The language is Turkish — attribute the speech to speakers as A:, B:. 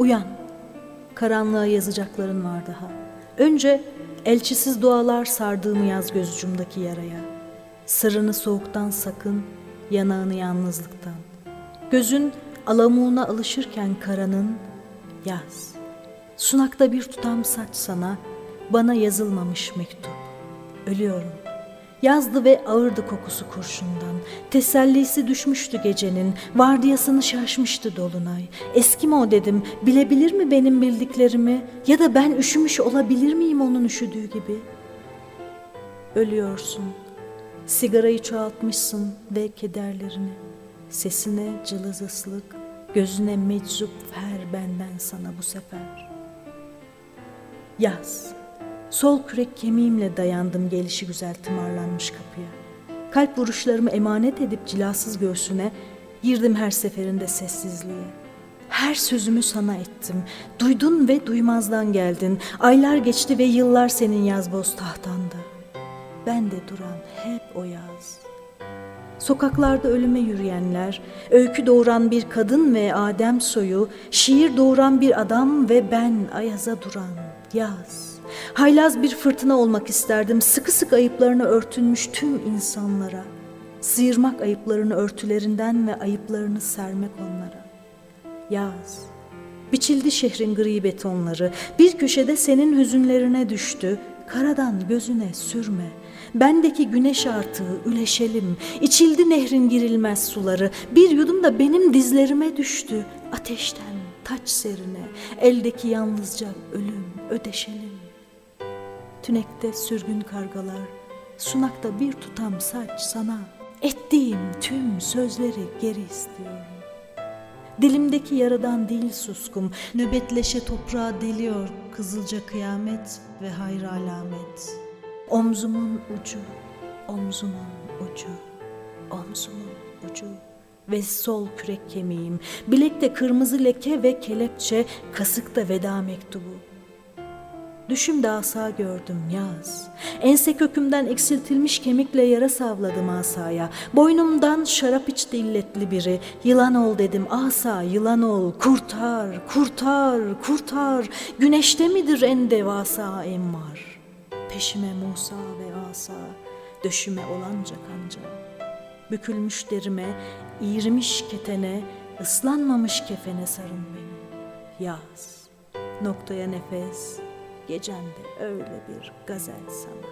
A: Uyan. Karanlığa yazacakların var daha. Önce elçisiz dualar sardığım yaz göz ucumdaki yaraya. Sırrını soğuktan sakın, yanağını yalnızlıktan. Gözün alamuğuna alışırken karanın yaz. Sunakta bir tutam saç sana, bana yazılmamış mektup. Ölüyorum. Yazdı ve ağırdı kokusu kurşundan. Tesellisi düşmüştü gecenin, vardiyasını şaşmıştı dolunay. Eskimo dedim, bilebilir mi benim bildiklerimi? Ya da ben üşümüş olabilir miyim onun üşüdüğü gibi? Ölüyorsun. Sigarayı çoğaltmışsın ve kederlerini. Sesine cılız ıslık, gözüne meczup ver benden sana bu sefer. Yaz. Sol kürek kemiğimle dayandım gelişi güzel tımarlanmış kapıya. Kalp vuruşlarımı emanet edip cilasız göğsüne girdim her seferinde sessizliğe. Her sözümü sana ettim. Duydun ve duymazdan geldin. Aylar geçti ve yıllar senin yazboz tahtanda. Ben de duran hep o yaz. Sokaklarda ölüme yürüyenler, öykü doğuran bir kadın ve Adem soyu, şiir doğuran bir adam ve ben ayaza duran yaz. Haylaz bir fırtına olmak isterdim, sıkı sıkı ayıplarını örtünmüş tüm insanlara. Sıyırmak ayıplarını örtülerinden ve ayıplarını sermek onlara. Yaz. Biçildi şehrin gri betonları, bir köşede senin hüzünlerine düştü, karadan gözüne sürme. Bendeki güneş artığı üleşelim, içildi nehrin girilmez suları, bir yudum da benim dizlerime düştü, ateşten taç serine, eldeki yalnızca ölüm ödeşelim. Tünekte sürgün kargalar, sunakta bir tutam saç sana, ettiğim tüm sözleri geri istiyorum. Dilimdeki yaradan değil suskum, nöbetleşe toprağa deliyor kızılca kıyamet ve hayır alamet. Omzumun ucu, omzumun ucu, omzumun ucu ve sol kürek kemiğim, bilekte kırmızı leke ve kelepçe, kasıkta veda mektubu. Düşümde asa gördüm yaz. Ense kökümden eksiltilmiş kemikle yara savladım asaya. Boynumdan şarap içti illetli biri. Yılan ol dedim asa yılan ol. Kurtar, kurtar, kurtar. Güneşte midir en devasa emmar? Peşime Musa ve asa. Döşüme olanca kanca. Bükülmüş derime, iğrimiş ketene, ıslanmamış kefene sarın beni. Yaz, noktaya nefes, gecende öyle bir gazel sana.